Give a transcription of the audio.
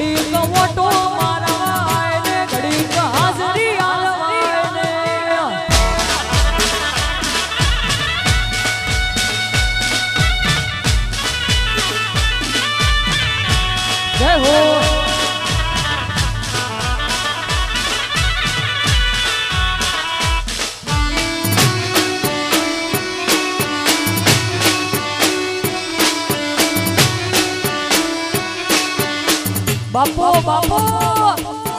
ઘડીક મોટો મારાવાય ને ઘડીક હાજરી આલવાય ને જય હો. બાપો બાપો.